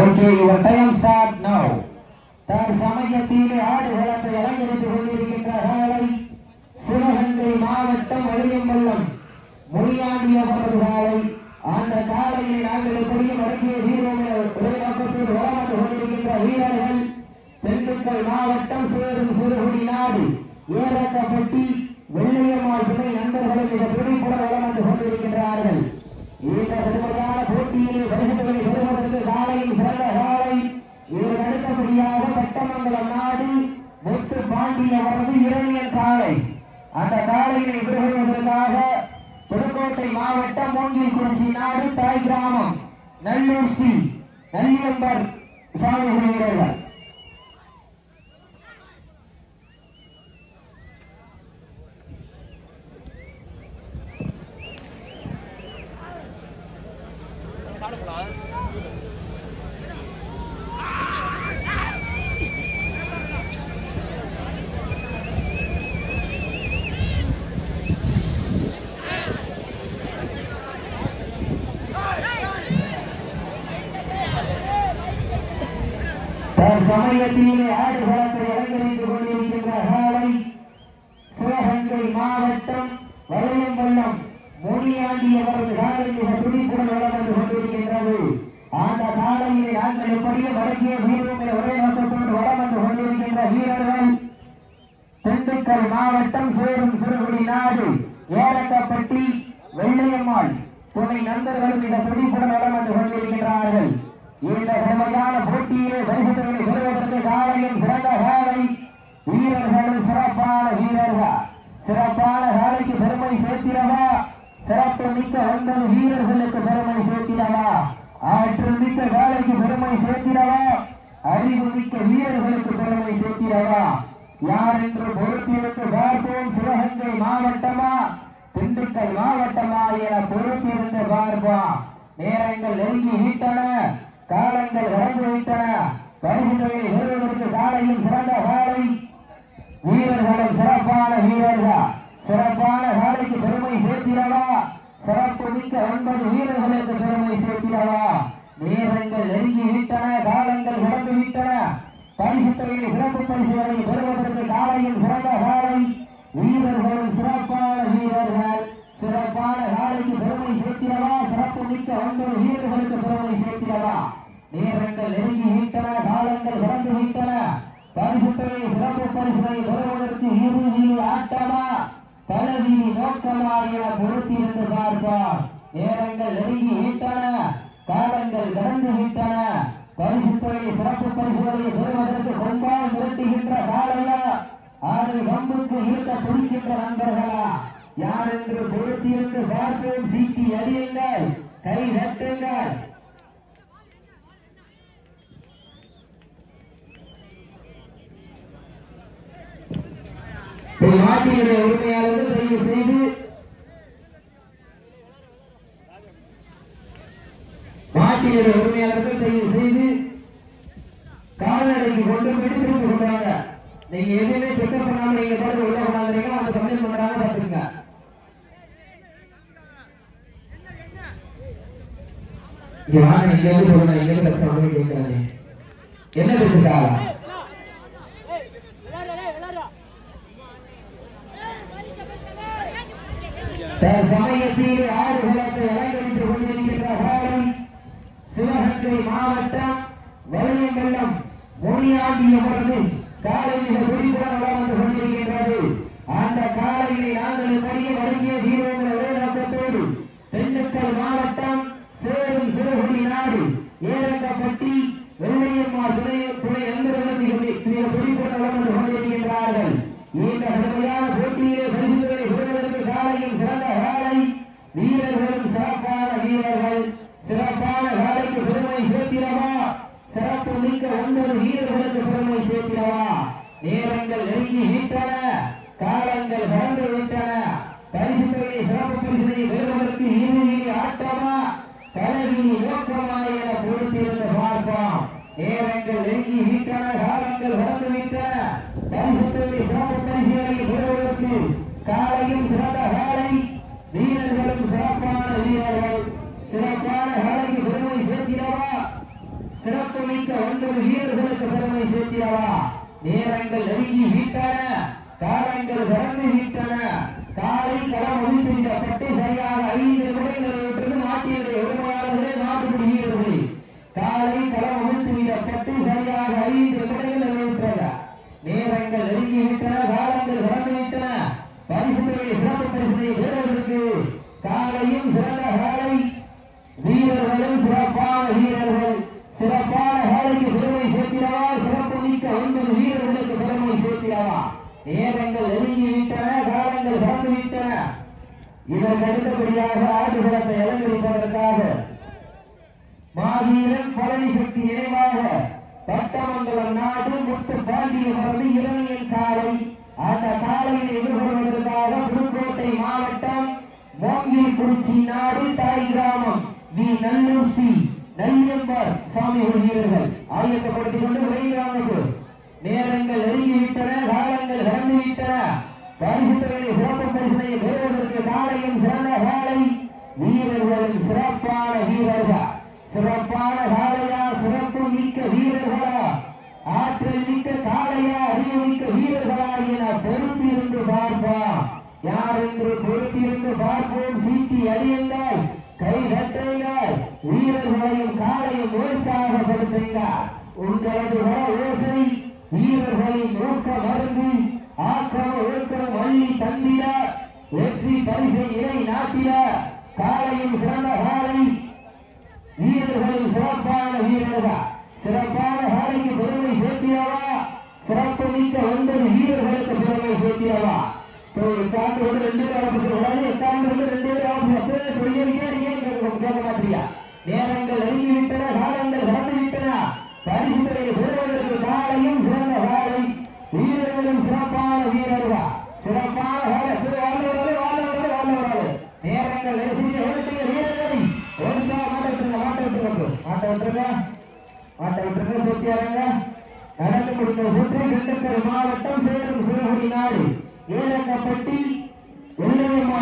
Okay your time start now தற்சமயத்திலே ஆடுகளத்தை அலங்கரித்துக் கொண்டிருக்கின்ற காலை சிவகங்கை மாவட்டம் வழியம்பள்ளம் முனியாண்டி அவரது காலை. அந்த காலையை நாங்கள் எப்படியும் அடங்கிய வீரோம் ஒரே வளர்ந்து கொண்டிருக்கின்ற வீரர்கள் திண்டுக்கல் மாவட்டம் சேரும் சிறுகுடி நாடு. ஏரக்கப்பட்டி வெள்ளையம்மாள் துணை நண்பர்களும் மிக துடிப்புடன் வளம் வந்து கொண்டிருக்கின்றார்கள். இந்த கடுமையான போட்டியில் பரிசுகளை பெறுவதற்கு காலையும் சிறந்த காலை இதற்கு அடுத்தபடியாக பட்டமங்கலம் நாடு முத்து வரது இரணியன் காலை அந்த காலையை எதிர்கொள்வதற்காக புதுக்கோட்டை மாவட்டம் மூங்கில்குறிச்சி நாடு தாய் கிராமம் நல்லூர் ஸ்ரீ நல்லியம்பர் சாமி வீரர்கள் தற்சமயத்திலே ஆடுகளத்தை அலங்கரித்துக் கொண்டிருக்கின்ற ஹாலை சிவகங்கை மாவட்டம் வளையம்பள்ளம் மொழியாண்டி அவரது காலை மிக துடிப்புடன் வளம் வந்து கொண்டிருக்கின்றது. அந்த காலையிலே நாங்கள் எப்படியே வழங்கிய வீரம் ஒரே நோக்கத்தோடு வளம் வந்து கொண்டிருக்கின்ற வீரர்கள் திண்டுக்கல் மாவட்டம் சேரும் சிறுகுடி நாடு ஏரக்கப்பட்டி வெள்ளையம்மாள் துணை நண்பர்களும் மிக துடிப்புடன் வளம் வந்து கொண்டிருக்கின்றார்கள். இந்த கடுமையான போட்டியிலே பரிசுகளை பெறுவதற்கு காலையும் சிறந்த காலை வீரர்களும் சிறப்பான வீரர்கள். சிறப்பான காலைக்கு பெருமை சேர்த்திடவா? சிறப்பு மிக்க ஒன்பது வீரர்களுக்கு பெருமை சேர்த்திடவா? ஆற்றல் மிக்க காலைக்கு பெருமை சேர்த்திடவா? அறிவு மிக்க வீரர்களுக்கு பெருமை சேர்த்திடவா? யார் என்று பொறுத்திருந்து பார்ப்போம். சிவகங்கை மாவட்டமா? திண்டுக்கல் மாவட்டமா என பொறுத்திருந்து பார்ப்போம். நேரங்கள் நெருங்கி நீட்டன. காலங்கள் கடந்து விட்டன. பரிசுகளை பெறுவதற்கு காலையில் சிறந்த காலை. வீரர்களும் சிறப்பான வீரர்கள்? சிறப்பான காலைக்கு பெருமை சேர்த்திடவா? சிறப்பு மிக்க ஒன்பது வீரர்களுக்கு பெருமை சேர்த்திடவா? நேரங்கள் நெருங்கி விட்டன காலங்கள் கடந்து விட்டன. பரிசுத்தொகையை சிறப்பு பரிசுகளை பெறுவதற்கு காலையில் சிறந்த காலை. வீரர்களும் சிறப்பான வீரர்கள். சிறப்பான காலைக்கு பெருமை சேர்த்திடவா? சிறப்பு மிக்க ஒன்பது வீரர்களுக்கு பெருமை சேர்த்திடவா? நேரங்கள் நெருங்கி விட்டன காலங்கள் கடந்து விட்டன. பரிசுத்தொகை சிறப்பு பரிசுகளை பெறுவதற்கு இறுதி ஆட்டமா தலைவிதி நோக்கமா என பொறுத்திருந்து பார்ப்பார். நேரங்கள் நெருங்கி விட்டன காலங்கள் கடந்து விட்டன. பரிசுத்தொகை சிறப்பு பரிசுகளை பெறுவதற்கு கொம்பால் மிரட்டுகின்ற காலையா அதை வம்புக்கு ஈர்க்க துடிக்கின்ற நண்பர்களா? யார் என்று பொறுத்திருந்து பார்ப்போம். சீட்டி அறியுங்கள் கை தட்டுங்கள். மாட்டினுடைய உரிமையாளர்கள் தயவு செய்து மாட்டினுடைய உரிமையாளர்கள் தயவு செய்து கால்நடைக்கு கொண்டு போய் திருப்பி கொண்டாங்க நீங்க எதுவுமே செக்அப் பண்ணாம நீங்க பாட்டு உள்ள கொண்டாந்துறீங்க அவங்க கம்ப்ளைண்ட் பண்றாங்க பாத்துருங்க இங்க வாங்க நீங்க வந்து சொல்லுங்க. என்ன பேசுறாங்க? சமயத்தில் ஆடுகளத்தை அலங்கரித்துக் கொண்டிருக்கின்ற காலை சிவகங்கை மாவட்டம் வளையம்பள்ளம் முனியாண்டி அவரது காலை துடிப்புடன் வளம் வந்து கொண்டிருக்கின்றது. அந்த காலையை நாங்கள் இப்படியே வழங்கிய தீர்வுகள் ஒரே நோக்கத்தோடு திண்டுக்கல் மாவட்டம் சேரும் சிறுகுடி நாடு ஏரங்கப்பட்டி வெள்ளையம்மா துணை துணை துடிப்புடன் வளம் வந்து கொண்டிருக்கின்றார்கள். இந்த கடுமையான போட்டியிலே பரிசுகளை பெறுவதற்கு காலையில் சிறந்த வீரர்களும் சிறப்பான வீரர்கள் சிறப்பான வேலைக்கு பெருமை சேர்த்திடவா? சிறப்பு மிக்க ஒன்பது வீரர்களுக்கு பெருமை சேர்த்திடவா? நேரங்கள் நெருங்கி விட்டன காலங்கள் பறந்து விட்டன. பரிசுகளை சிறப்பு பரிசுகளை பெறுவதற்கு இறுதியில் ஆட்டமா? தலைவிதி நோக்கமா என பொறுத்திருந்து பார்ப்போம். நேரங்கள் நெருங்கி விட்டன காலங்கள் பறந்து விட்டன. பரிசுகளை சிறப்பு பரிசுகளை பெறுவதற்கு காலையும் சிறந்த வேலை வீரர்களும் சிறப்பான வீரர்கள் சிறப்பான காலைக்கு பெருமை சேர்த்திடவா? சிறப்பு மிக்க ஒன்பது வீரர்களுக்கு பெருமை சேர்த்திடவா? நேரங்கள் நெருங்கி வீட்டன காலங்கள் கடந்து வீட்டன. காலை களம் ஒழித்து சரியாக ஐந்து நிமிடங்கள் விட்டது நாட்டினுடைய உரிமையாளர்களே நாட்டுக்குடி வீரர்களே. காலை களம் ஒழித்து சரியாக ஐந்து நிமிடங்கள் விட்டன நேரங்கள் நெருங்கி விட்டன காலம் கடந்து விட்டன பரிசுத்தையை சிறப்பு பரிசுத்தை பெறுவதற்கு காலையும் சிறந்த காலை வீரர்களும் சிறப்பான வீரர்கள் சிறப்பான காலைக்கு பெருமை சேர்த்திடவா சிறப்பு மிக்க ஒன்பது வீரர்களுக்கு பெருமை சேர்த்திடவா நேரங்கள் நெருங்கி விட்டன காலங்கள் பறந்து விட்டன. இதற்கு அடுத்தபடியாக ஆடுகளத்தை அலங்கரிப்பதற்காக மாவீரன் பழனி சக்தி நினைவாக பட்டமங்கலம் நாடு முத்து பாண்டிய மருந்து இரணியன் காலை அந்த காலையை எதிர்கொள்வதற்காக புதுக்கோட்டை மாவட்டம் மோங்கில் குறிச்சி நாடு தாய் கிராமம். வி நல்லூர் ஸ்ரீ நல்லியம்பார் சாமி வீரர்கள் சிறப்பான வீரர்கள். சிறப்பான காலையா சிறப்பு மிக்க வீரர்களா ஆற்றல் மிக்க காலையா அறிவு மிக்க வீரர்களா என பொறுத்திருந்து பார்ப்போம். யார் என்று பொறுத்திருந்து பார்ப்போம். சீட்டி அறியுங்கள் கை தட்டுங்கள் வீரர்களையும் காலையும் உற்சாகப்படுத்துங்கள். உங்களது வர ஓசை வீரர்களின் ஊக்க மருந்து ஆக்கிரம ஒழுக்கம் வள்ளி தந்திட வெற்றி பரிசை நிலை நாட்டிட காலையும் சிறந்த காலை வீரர்களும் சிறப்பான வீரர்கள். சிறப்பான காலைக்கு பெருமை சேர்த்தியாவா? சிறப்பு மிக்க ஒன்பது வீரர்களுக்கு பெருமை சேர்த்தியாவா? எட்டாண்டு கொண்டு ரெண்டு பேர் ஆபீஸ் கூடாது எட்டாண்டு கொண்டு ரெண்டு பேர் ஆபீஸ் அப்படியே சொல்லியிருக்கேன் நீங்க ஏன் கேட்க மாட்டியா? நேரங்கள் நெருங்கி விட்டன காலங்கள் கடந்து விட்டன பரிசுகளை பெறுவதற்கு காலையும் சிறந்த காலை வீரர்களும் சிறப்பான வீரர்கள் சிறப்பான காலை வாழ்ந்தவர்கள் வாழ்ந்தவர்கள் வாழ்ந்தவர்கள் நேரங்கள் நெருங்கி எவ்வளவு வீரர்களை ஒருசா மாட்ட விட்டுருங்க மாட்ட விட்டுருங்க மாட்ட விட்டுருங்க மாட்ட விட்டுருங்க சுத்தியாருங்க நடந்து முடிந்த சுற்று திண்டுக்கல் மாவட்டம் சேரும் சிறுகுடி நாடு. ஏலக்கப்பட்டி வெள்ளையம்மாள்